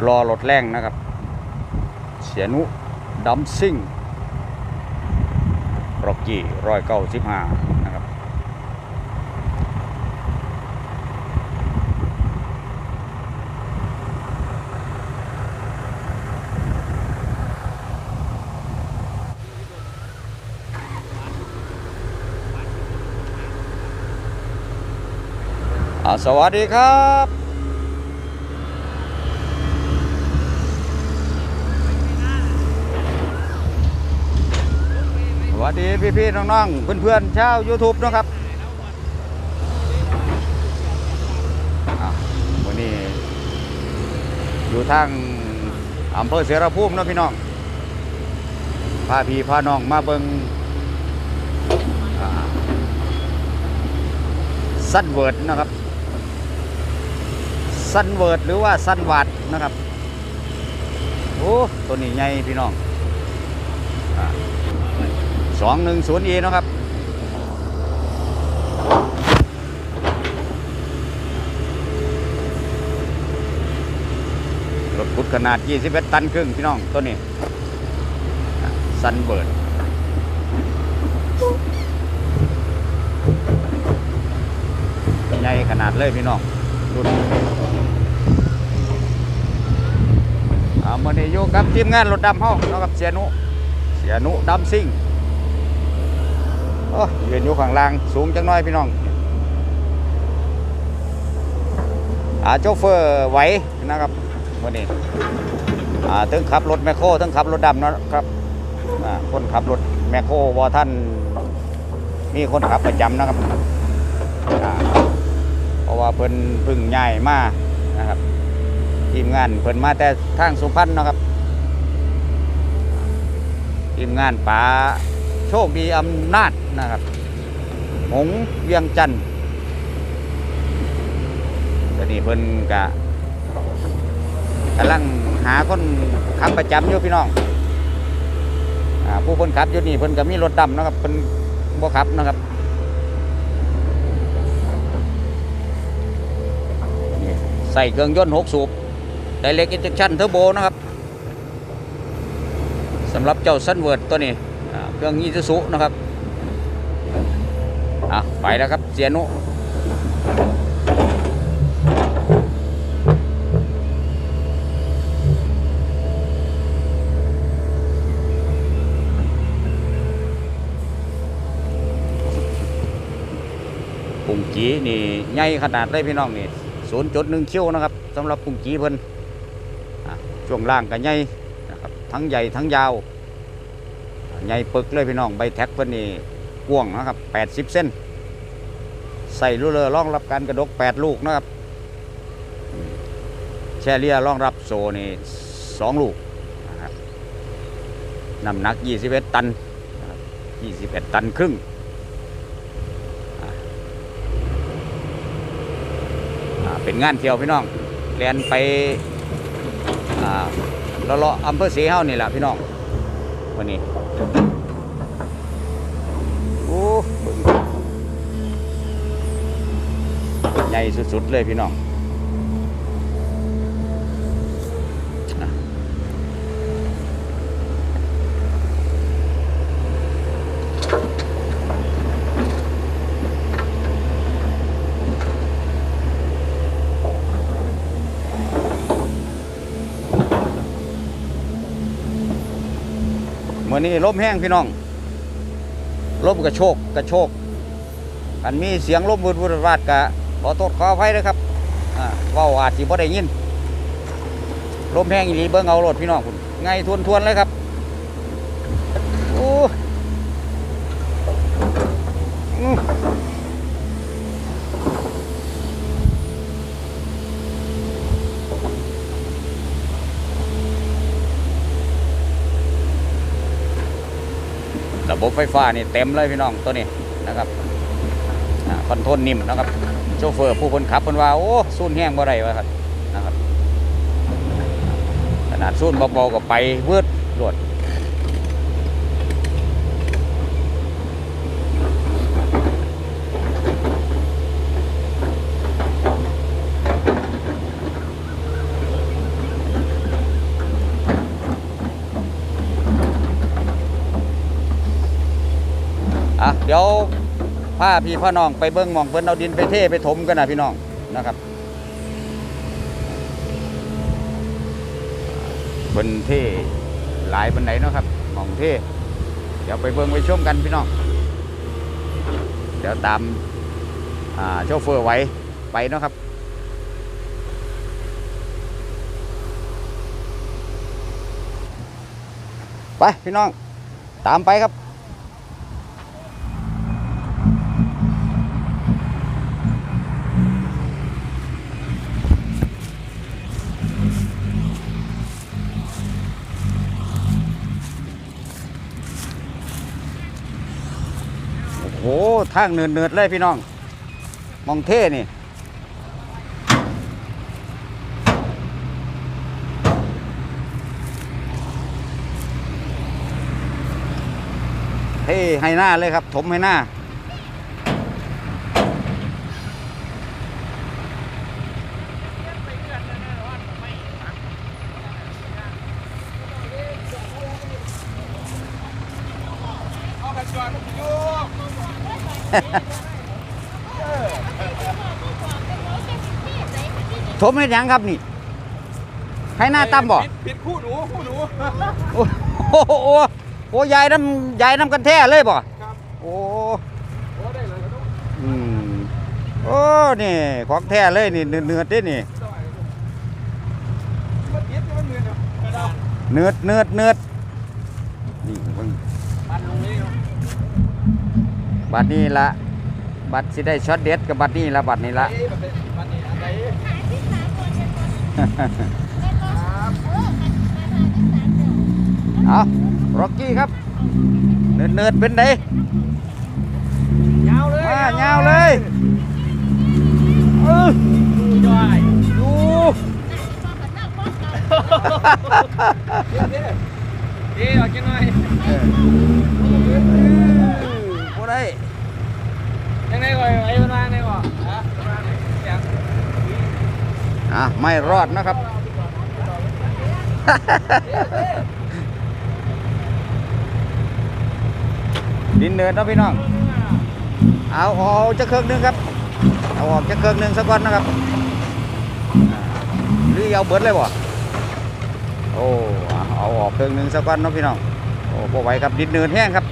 ถรอรถแรงนะครับ เสียนุดัมซิ่งร็อกกี้ร้อยเก้าสิบห้านะครับอ่าสวัสดีครับ วัสดีพี่ๆน้องๆเพื่อนๆชาว YouTube นะครับวันนี้ อยู่ทางอำเภอเสรภูมินะพี่น้องพาพี่พาน้องมาเบิงสั้นเวิร์ดนะครับสั้นเวิร์ดหรือว่าสั้นวัดนะครับโอ้ตัวนี้ใหญ่พี่น้อง สองหนึ่งศูนย์เนะครับรถขุดขนาด 21 ตันครึ่งพี่น้องตัวนี้ซันเบิร์ดใหญ่ขนาดเลยพี่น้องรุ่นอามาเนี่อยู่กับทีมงานรถดำห้องนาะกับเสียนุเสียนุดำซิ่ง โอ้ยืนอยู่ข้างล่างสูงจังน้อยพี่น้องอาโชเฟอร์ไหวนะครับวันนี้อ่าถึงขับรถแมคโครถึงขับรถดำนะครับอ่าคนขับรถแมคโครวอท่านมีคนขับประจำนะครับอ่าเพราะว่าเพิ่นพึ่งย้ายมานะครับทีมงานเพิ่นมาแต่ทางสุพรรณนะครับทีมงานป๋า โชคดีอำนาจนะครับ หงเวียงจันทร์ตอนนี้เพิ่นกะกำลังหาคนขับประจำอยู่พี่น้องอผู้คนขับอยู่นี่เพิ่นก็มีรถดำนะครับเพิ่นบ่ขับนะครับใส่เครื่องยนต์6สูบไดเล็กอินเจคชั่นเทอร์โบนะครับสำหรับเจ้าซันเวิร์ดตัวนี้ เครื่องยีซูซุนะครับอะไปแล้วครับเสียนุปุ่งจีนี่ใหญ่ขนาดเลยพี่น้องนี่0.1คิวนะครับสำหรับปุ่งจีเพิ่นช่วงล่างก็ใหญ่นะครับทั้งใหญ่ทั้งยาว ใหญ่ปึกเลยพี่น้องใบแท็กเพิ่นนี่กว้างนะครับ 80 เส้น ใส่รูเลอร์รองรับการกระดก 8 ลูกนะครับ แชเลียรองรับโซนี่2ลูกนะครับน้ำหนัก 21 ตันนะครับ21 ตันครึ่งเป็นงานเที่ยวพี่น้องเรียนไปอ่าเราเลาะอำเภอศรีเฮานี่แหละพี่น้องวันนี้ ใหญ่สุดๆเลยพี่น้องอะมื่อนี้ลมแห้งพี่น้องลมกระโชกกระโชกอันมีเสียงลมวุดวุดวาดกะ ขอโทษขออภัยนะครับอ่าว่าอาจสิบ่ได้ยินลมแห้งอีหลีเบิ่งเอารถพี่น้องคุณไงทวนทวนๆเลยครับโอ้ระบบไฟฟ้านี่เต็มเลยพี่น้องตัวนี้นะครับอ่าคอนโทรลนิ่มนะครับ โชเฟอร์ผู้คนขับคนว่า โอ้สูนแห้งบ่ไรวะครับนะครับ ขนาดสูนเบาๆก็ไปเวิร์ดรวดอะเดี๋ยว พาพี่พ่อน้องไปเบิ้งมองเพิ่นเอาดินไปเทไปถมกันนะพี่น้องนะครับเพิ่นเทหลายบันไดเนาะครับมองเทเดี๋ยวไปเบิ้งไปชมกันพี่น้องเดี๋ยวตามอ่าโชเฟอร์ไว้ไปเนาะครับไปพี่น้องตามไปครับ โอ้โหทางเนินๆเลยพี่น้อง มองเท่นี่ เท่ให้หน้าเลยครับ ถมให้หน้า ถมให้หยังครับนี่ให้หน้าตั้มบ่ผิดคู่หนูคู่หนูโอ้โหโอ้โหโอ้ยายน้ำยายน้ำกันแท้เลยบ่ครับโอ้โอ้ได้เลยครับอืมโอ้นี่ของแท้เลยนี่เนื้อๆเด้นี่มันเย็ดมันเงินครับกระดาษเนื้อเนื้อเนื้อนี่เบิ่งปันลงนี้ครับ บัดนี้ละบัดสิได้ช็อตเด็ดกับบัดนี้ละบัดนี้ละเอ๊ะมันเป็นปันนี่อันไหนเอาร็อกกี้ครับเนื้อเนื้อเป็นไดยาวเลยมายาวเลยเออย่อยดูเดี๋ยวเดี๋ยวเดี๋ยวเอากินหน่อย บ่ได้ ยังไง ก่อนไอ้มันวางไงก่อนฮะไงอย่างอะไม่รอดนะครับ ดินเนินนะพี่น้อง เอาเอาจะเครื่องหนึงครับ เอาออกจะเครื่องหนึงสักก่อนนะครับ หรือเอาเบิดเลยบ่ โอ้ เอาเอาออกเครื่องหนึงสักก่อนนะพี่น้อง โอ้บ่ไหวครับดินเนินแห้งครับ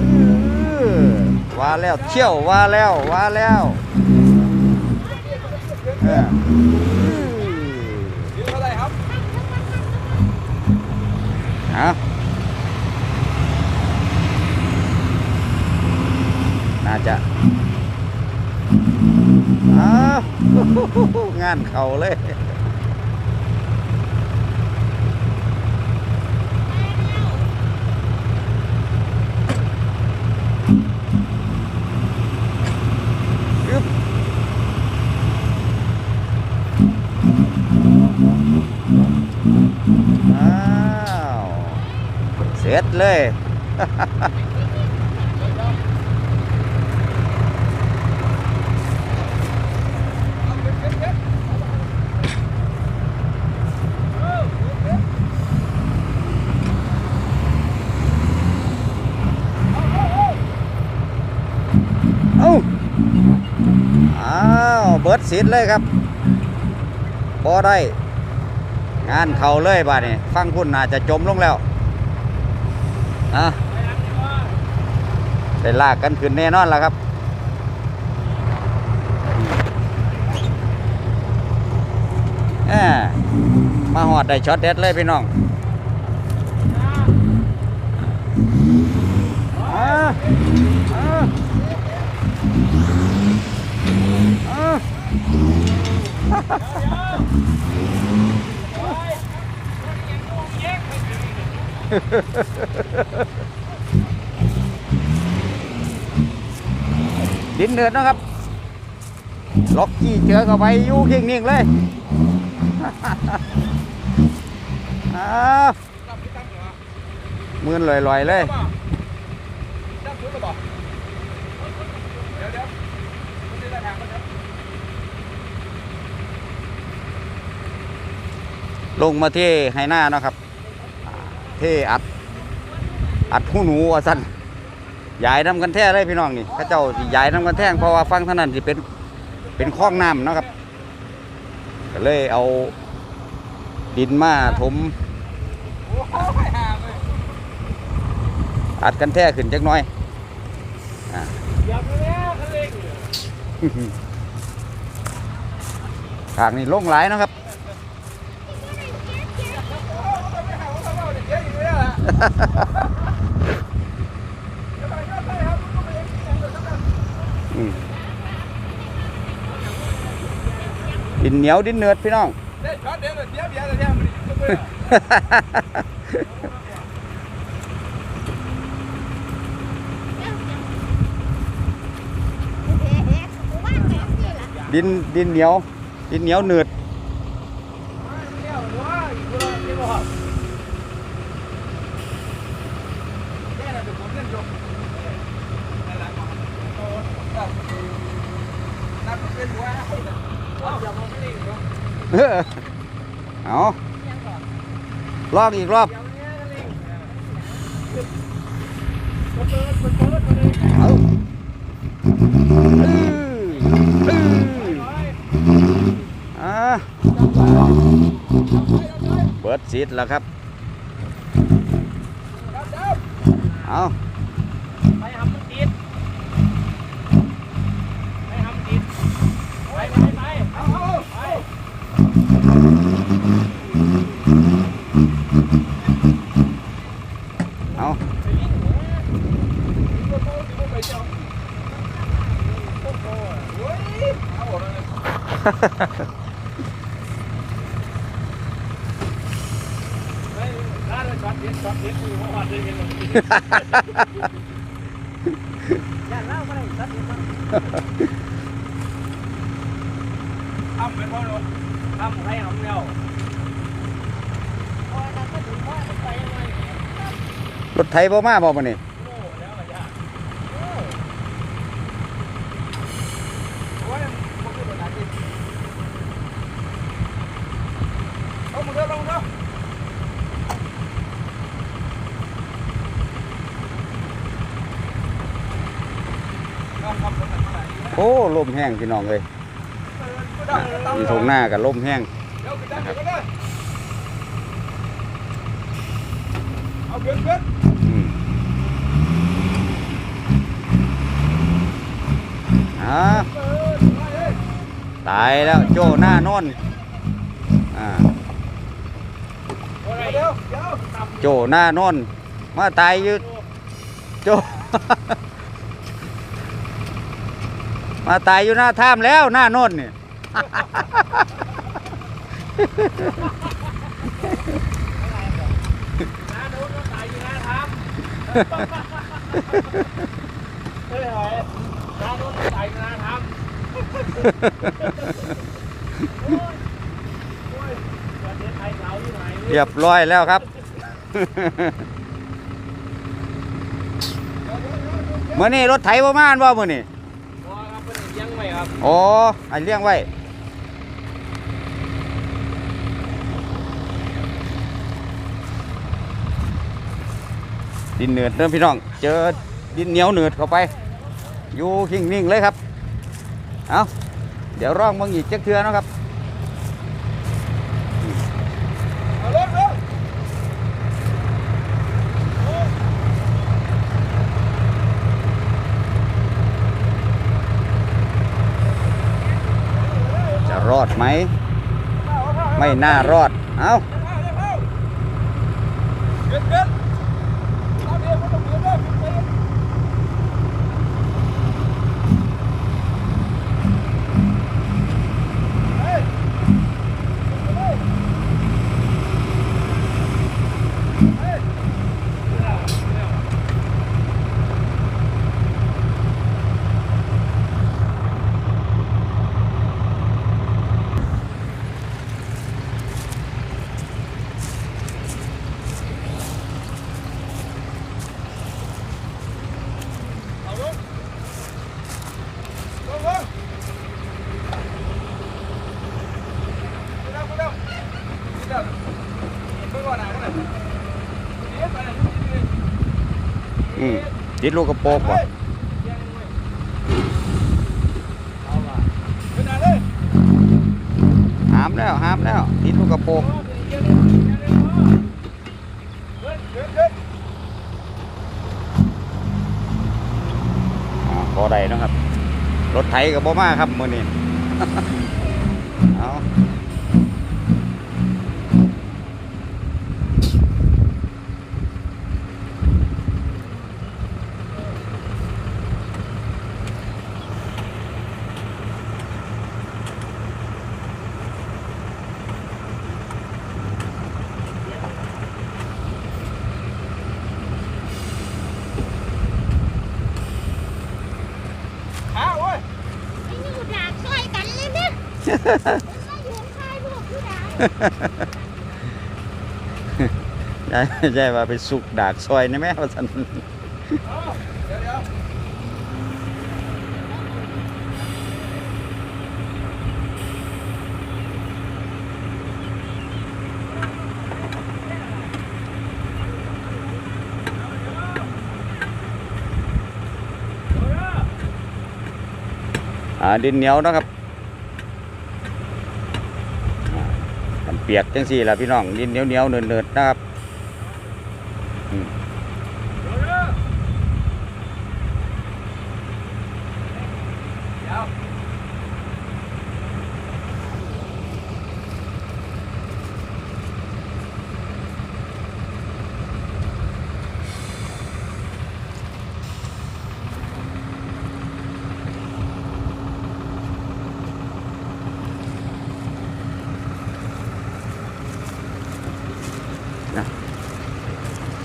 เออว่า แล้วเที่ยวว่าแล้วว่าแล้วเออยืนเท่าไหร่ครับเอาน่าจะอ้าวงานเขาเลย อ้าว เสร็จเลยเอ้าอ้าวเบิดสิทธิ์เลยครับ พอได้ งานเขาเลยบ้านี่ฟังคุณน่าจะจมลงแล้วอะได้ลากกันขึ้นแน่นอนแล้วครับแหมมาหอดได้ช็อตเด็ดเลยพี่น้องอ่าอ่าอ่า ดินเดือดนะครับ ล็อกกี้เจอเข้าไปอยู่เคียงนิ่งเลยอ้าวมือนลอยๆเลย จับชุดหรือเปล่าเดี๋ยวเดี๋ยวมันจะได้ทางมันเดี๋ยว ลงมาเทให้หน้าเนาะครับอ่าเทอัด อัดหูหนูว่าสั่นยายน้ำกันแท้เลยพี่น้องนี่ข้าเจ้าสิยายน้ำกันแท่งเพราะว่าฟังเท่านั้นสิเป็นเป็นคลองน้ำเนาะครับก็เลยเอาดินมาถมอัดกันแท้ขึ้นจักน้อยอ่างทางนี้ลงหลายนะครับ ไม่ห่าว่าเราเนี่ยเยอะอยู่แล้วล่ะเดินเหนียวดินเนื้อดพี่น้องดินดินเหนียวดินเหนียวเนื้อ เนี่ยว้าอีกคนนี่บ่ครับแค่นั้นเดี๋ยวผมเล่นจบนั่นแหละโอ้ครับนับ เฮ้อาอย่ามองไม่ได้หรอกเอาลอกอีกรอบเดี๋ยวนี้ก็เล่นเปิดเปิดเปิดเปิดมาเลยเอาเบิดซีดแล้วครับ เอา ไปทำมันติดไปทำติดไปไปไปเอาไป เอาทำเป็นพ่อหนุ่มทำให้ทำเรถไถบ่มาบ่มื้อมากโอ้ยมันคือปัญหาที่เอามึงเร็วลงเร็วทำทำทำอะไรโอ้ลมแห้งพี่น้องเอ้ยมีทงหน้ากับลมแห้งนได้เดี๋ยวก็ได้ เอาเกินเกินอืมอ่าตายแล้วโจหน้านอนอ่าโจหน้านอน มาตายอยู่โจ มาตายอยู่หน้าถ้ำแล้วหน้านอนเนี่น้าโดนก็ตายอยู่นะทำ เฮ้ยหอยน้าโดนก็ตายอยู่นะทำโอ้ยโอ้ยประเทศไทยเราอยู่ไหนเรียบร้อยแล้วครับ เมื่อนี้รถไถประมาณว่ามื่อนี้รอครับเป็นยังไงครับอ๋อไอเลี้ยงไว้ ดินเหนืดเด้อพี่น้อง เจอดินเหนียวเหนืดเข้าไป อยู่หิ่งนิ่งเลยครับ เอาเดี๋ยวร่องมึงอีกจักเทือนะครับเอาเร็วเร็วจะรอดไหม ไม่น่ารอด เอาเกินเกินเอาเดี๋ยวมันต้องเกินเลยเกินเฮ้ยเฮ้ยเฮ้ย อ อืม ติดลูกกระโปรงบ่เอาล่ะไปไหนเลยหามแล้วหามแล้วติดลูกกระโปรงเดี๋ยวเดี๋ยวเดี๋ยวเดี๋ยวเฮ้ยเฮ้ยเฮ้ยอ่าพอได้เนาะครับ รถไถกับบ่มาครับมื้อนี้ เอาขาโอ้ย ไอ้นี่ดากซอยกันเลย เนี่ยมาอยู่ค่ายพวกผู้ได้ใช่ว่าไปสุกดากซอยนี่แม่ว่าซั่นดินเหนียวนะครับอ่ามันเปียกจังสี่ละพี่น้องดินเหนียวเหนียวๆเนินๆนะครับ เดี๋ยวเดี๋ยวเดี๋ยว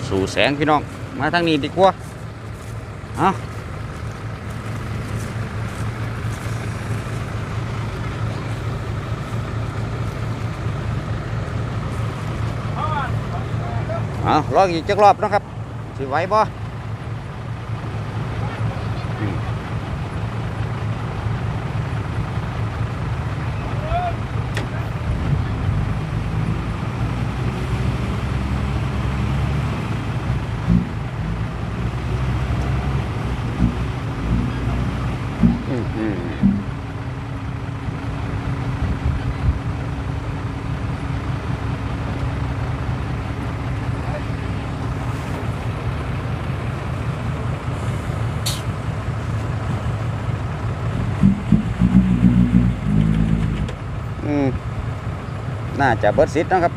สู่แส งพี่น้อง มาทางนี้ดีกว่าเอาเอาลองอีกจักรอบนะครับสิไหวบ่อืมอืมอืมอืม น่าจะเบิดซิดนะครับ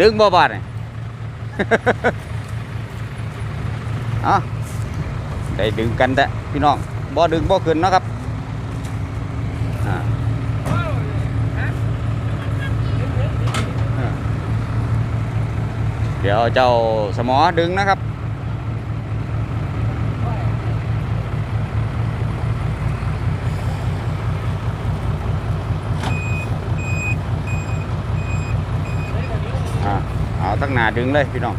ดึงบ่บาดนี่เอาได้ดึงกันแต่พี่น้องบ่ดึงบ่ขึ้นนะครับอ่า เอาฮะ เดี๋ยวเจ้าสมอดึงนะครับอ่าเอาตั้งหนาดึงเลยพี่น้อง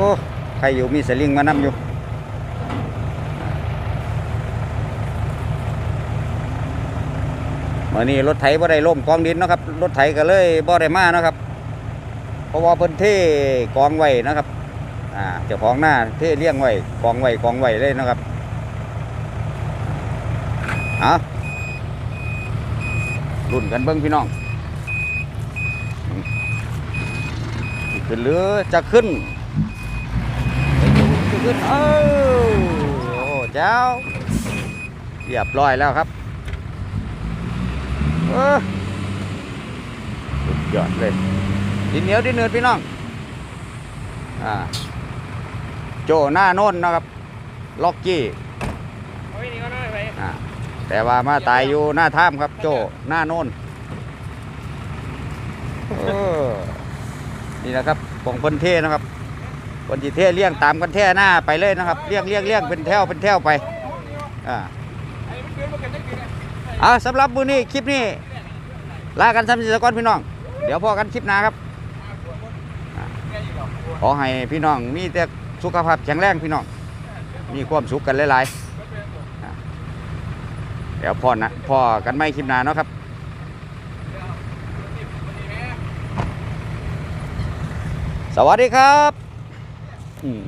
โอ้ ใครอยู่มีสลิงมานำอยู่เมื่อนี้รถไถบ่ได้ล่มกองดินนะครับ รถไถก็เลยบ่ได้มานะครับ เพราะว่าเพิ่นเทกองไว้นะครับอ่าเจ้าของหน้าเทเลี้ยงไว้กองไว้กองไว้เลยนะครับเอารุ่นกันเบิ้งพี่น้องขึ้นหรือจะขึ้น ขึ้นเออโอ้เจ้าเรียบร้อยแล้วครับเออสุดยอดเลยดินเหนียวดินเนือพี่น้องอ่าโจหน้าโน่นนะครับ ล็อกกี้อาอีกนี่ก็ได้ไปอ่าแต่ว่ามาตายอยู่หน้าถ้ำครับ โจหน้าโน่นเออนี่นะครับของคนเทนะครับ คนจีเทเลี้ยงตามกันแท่หน้าไปเลยนะครับเลี้ยงเลี้ยงเลี้ยงเป็นแถวเป็นแถวไปอ่าเอาสำหรับมือนี้คลิปนี้ลากันซ้ำสิสกอนพี่น้อง เดี๋ยวพอกันคลิปหน้าครับขอให้พี่น้องมีแต่สุขภาพแข็งแรงพี่น้องมีความสุขกันหลายๆเดี๋ยวพ่อนะพ่อกันไม่คลิปหน้าเนาะครับสวัสดีครับ อืม